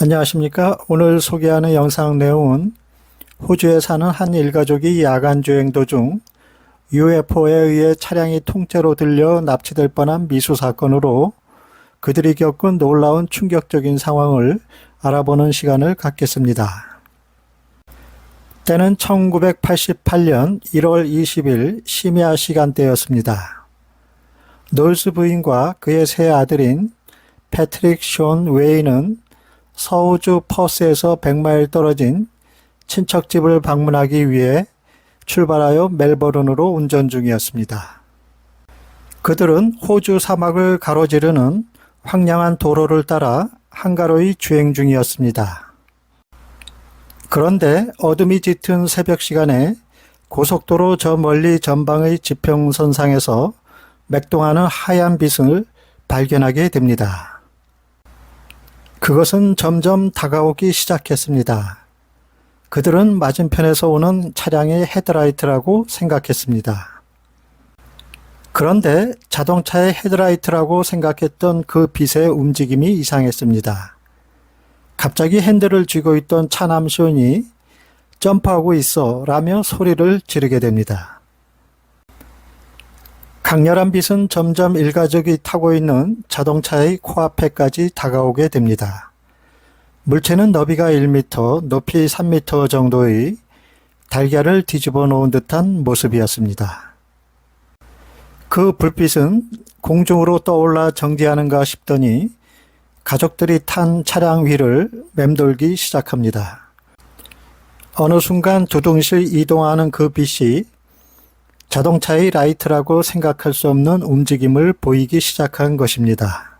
안녕하십니까. 오늘 소개하는 영상 내용은 호주에 사는 한 일가족이 야간 주행 도중 UFO에 의해 차량이 통째로 들려 납치될 뻔한 미수 사건으로 그들이 겪은 놀라운 충격적인 상황을 알아보는 시간을 갖겠습니다. 때는 1988년 1월 20일 심야 시간대였습니다. 놀스 부인과 그의 세 아들인 패트릭 숀 웨이는 서우주 퍼스에서 100마일 떨어진 친척집을 방문하기 위해 출발하여 멜버른으로 운전 중이었습니다. 그들은 호주 사막을 가로지르는 황량한 도로를 따라 한가로이 주행 중이었습니다. 그런데 어둠이 짙은 새벽 시간에 고속도로 저 멀리 전방의 지평선상에서 맥동하는 하얀 빛을 발견하게 됩니다. 그것은 점점 다가오기 시작했습니다. 그들은 맞은편에서 오는 차량의 헤드라이트라고 생각했습니다. 그런데 자동차의 헤드라이트라고 생각했던 그 빛의 움직임이 이상했습니다. 갑자기 핸들을 쥐고 있던 차남 시온이 점프하고 있어 라며 소리를 지르게 됩니다. 강렬한 빛은 점점 일가족이 타고 있는 자동차의 코앞에까지 다가오게 됩니다. 물체는 너비가 1m, 높이 3m 정도의 달걀을 뒤집어 놓은 듯한 모습이었습니다. 그 불빛은 공중으로 떠올라 정지하는가 싶더니 가족들이 탄 차량 위를 맴돌기 시작합니다. 어느 순간 두둥실 이동하는 그 빛이 자동차의 라이트라고 생각할 수 없는 움직임을 보이기 시작한 것입니다.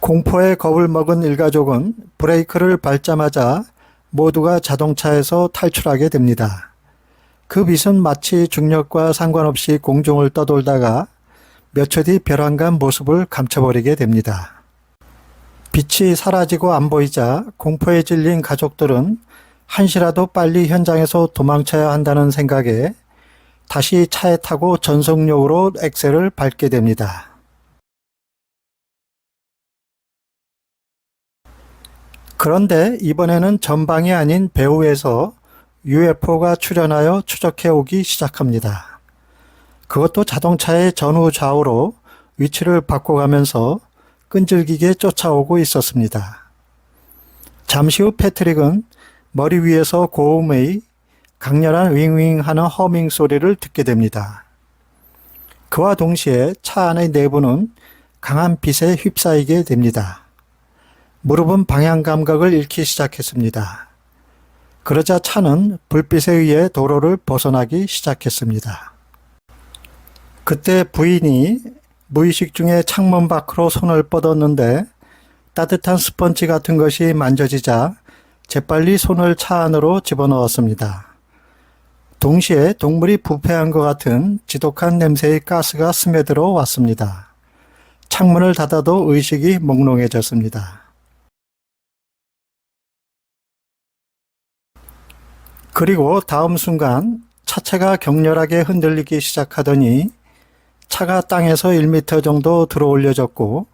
공포에 겁을 먹은 일가족은 브레이크를 밟자마자 모두가 자동차에서 탈출하게 됩니다. 그 빛은 마치 중력과 상관없이 공중을 떠돌다가 몇초뒤 벼랑간 모습을 감춰버리게 됩니다. 빛이 사라지고 안 보이자 공포에 질린 가족들은 한시라도 빨리 현장에서 도망쳐야 한다는 생각에 다시 차에 타고 전속력으로 엑셀을 밟게 됩니다. 그런데 이번에는 전방이 아닌 배후에서 UFO가 출현하여 추적해 오기 시작합니다. 그것도 자동차의 전후 좌우로 위치를 바꿔가면서 끈질기게 쫓아오고 있었습니다. 잠시 후 패트릭은 머리 위에서 고음의 강렬한 윙윙 하는 허밍 소리를 듣게 됩니다. 그와 동시에 차 안의 내부는 강한 빛에 휩싸이게 됩니다. 무릎은 방향 감각을 잃기 시작했습니다. 그러자 차는 불빛에 의해 도로를 벗어나기 시작했습니다. 그때 부인이 무의식 중에 창문 밖으로 손을 뻗었는데 따뜻한 스펀지 같은 것이 만져지자 재빨리 손을 차 안으로 집어넣었습니다. 동시에 동물이 부패한 것 같은 지독한 냄새의 가스가 스며들어 왔습니다. 창문을 닫아도 의식이 몽롱해졌습니다. 그리고 다음 순간 차체가 격렬하게 흔들리기 시작하더니 차가 땅에서 1m 정도 들어 올려졌고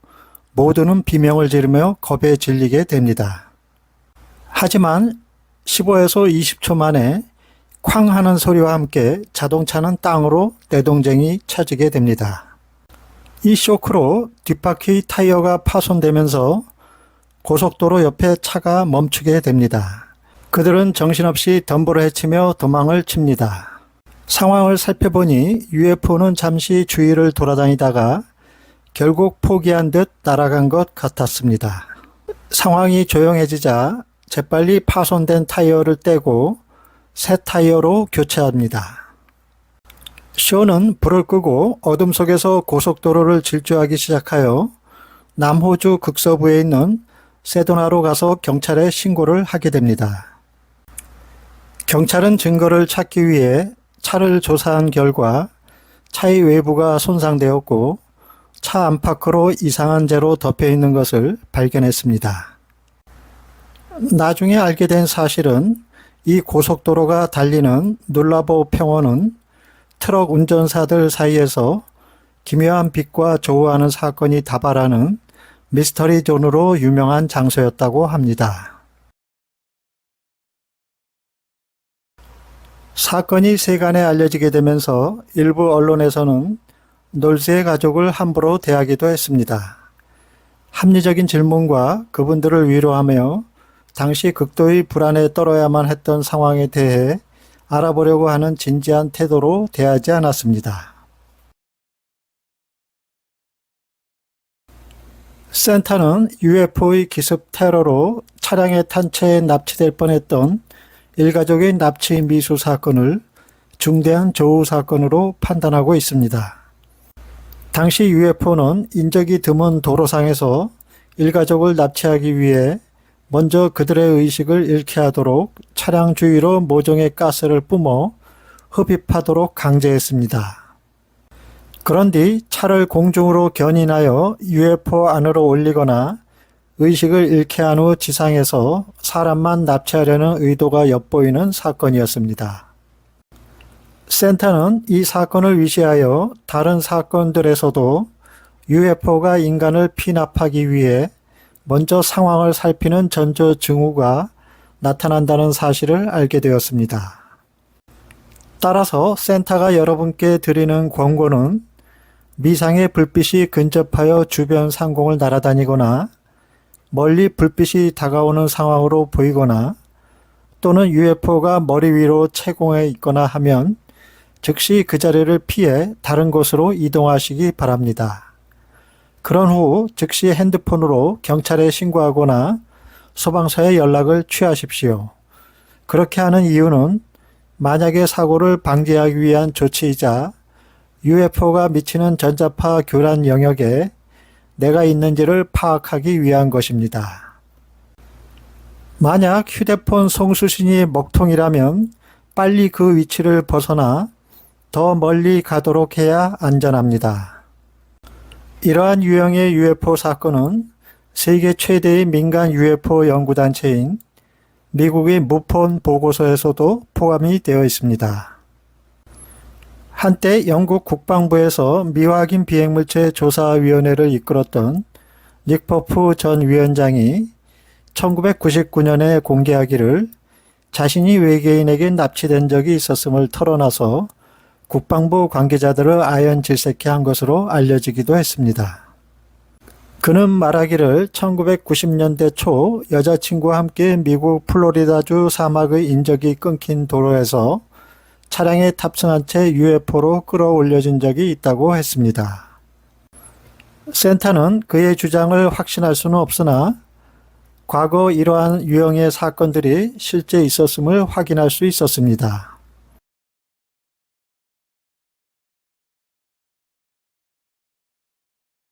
모두는 비명을 지르며 겁에 질리게 됩니다. 하지만 15에서 20초 만에 쾅 하는 소리와 함께 자동차는 땅으로 내동쟁이 쳐지게 됩니다. 이 쇼크로 뒷바퀴 타이어가 파손되면서 고속도로 옆에 차가 멈추게 됩니다. 그들은 정신없이 덤보를 헤치며 도망을 칩니다. 상황을 살펴보니 UFO는 잠시 주위를 돌아다니다가 결국 포기한 듯 날아간 것 같았습니다. 상황이 조용해지자 재빨리 파손된 타이어를 떼고 새 타이어로 교체합니다. 쇼는 불을 끄고 어둠 속에서 고속도로를 질주하기 시작하여 남호주 극서부에 있는 세도나로 가서 경찰에 신고를 하게 됩니다. 경찰은 증거를 찾기 위해 차를 조사한 결과 차의 외부가 손상되었고 차 안팎으로 이상한 재로 덮여 있는 것을 발견했습니다. 나중에 알게 된 사실은 이 고속도로가 달리는 눌라보 평원은 트럭 운전사들 사이에서 기묘한 빛과 조우하는 사건이 다발하는 미스터리 존으로 유명한 장소였다고 합니다. 사건이 세간에 알려지게 되면서 일부 언론에서는 놀스의 가족을 함부로 대하기도 했습니다. 합리적인 질문과 그분들을 위로하며 당시 극도의 불안에 떨어야만 했던 상황에 대해 알아보려고 하는 진지한 태도로 대하지 않았습니다. 센터는 UFO의 기습 테러로 차량에 탄채 납치될 뻔했던 일가족의 납치 미수 사건을 중대한 조우 사건으로 판단하고 있습니다. 당시 UFO는 인적이 드문 도로상에서 일가족을 납치하기 위해 먼저 그들의 의식을 잃게 하도록 차량 주위로 모종의 가스를 뿜어 흡입하도록 강제했습니다. 그런 뒤 차를 공중으로 견인하여 UFO 안으로 올리거나 의식을 잃게 한 후 지상에서 사람만 납치하려는 의도가 엿보이는 사건이었습니다. 센터는 이 사건을 위시하여 다른 사건들에서도 UFO가 인간을 피납하기 위해 먼저 상황을 살피는 전조 증후가 나타난다는 사실을 알게 되었습니다. 따라서 센터가 여러분께 드리는 권고는 미상의 불빛이 근접하여 주변 상공을 날아다니거나 멀리 불빛이 다가오는 상황으로 보이거나 또는 UFO가 머리 위로 채공해 있거나 하면 즉시 그 자리를 피해 다른 곳으로 이동하시기 바랍니다. 그런 후 즉시 핸드폰으로 경찰에 신고하거나 소방서에 연락을 취하십시오. 그렇게 하는 이유는 만약의 사고를 방지하기 위한 조치이자 UFO가 미치는 전자파 교란 영역에 내가 있는지를 파악하기 위한 것입니다. 만약 휴대폰 송수신이 먹통이라면 빨리 그 위치를 벗어나 더 멀리 가도록 해야 안전합니다. 이러한 유형의 UFO 사건은 세계 최대의 민간 UFO 연구단체인 미국의 무폰 보고서에서도 포함이 되어 있습니다. 한때 영국 국방부에서 미확인 비행물체 조사위원회를 이끌었던 닉퍼프 전 위원장이 1999년에 공개하기를 자신이 외계인에게 납치된 적이 있었음을 털어놔서 국방부 관계자들을 아연 질색해 한 것으로 알려지기도 했습니다. 그는 말하기를 1990년대 초 여자친구와 함께 미국 플로리다주 사막의 인적이 끊긴 도로에서 차량에 탑승한 채 UFO로 끌어올려진 적이 있다고 했습니다. 센터는 그의 주장을 확신할 수는 없으나 과거 이러한 유형의 사건들이 실제 있었음을 확인할 수 있었습니다.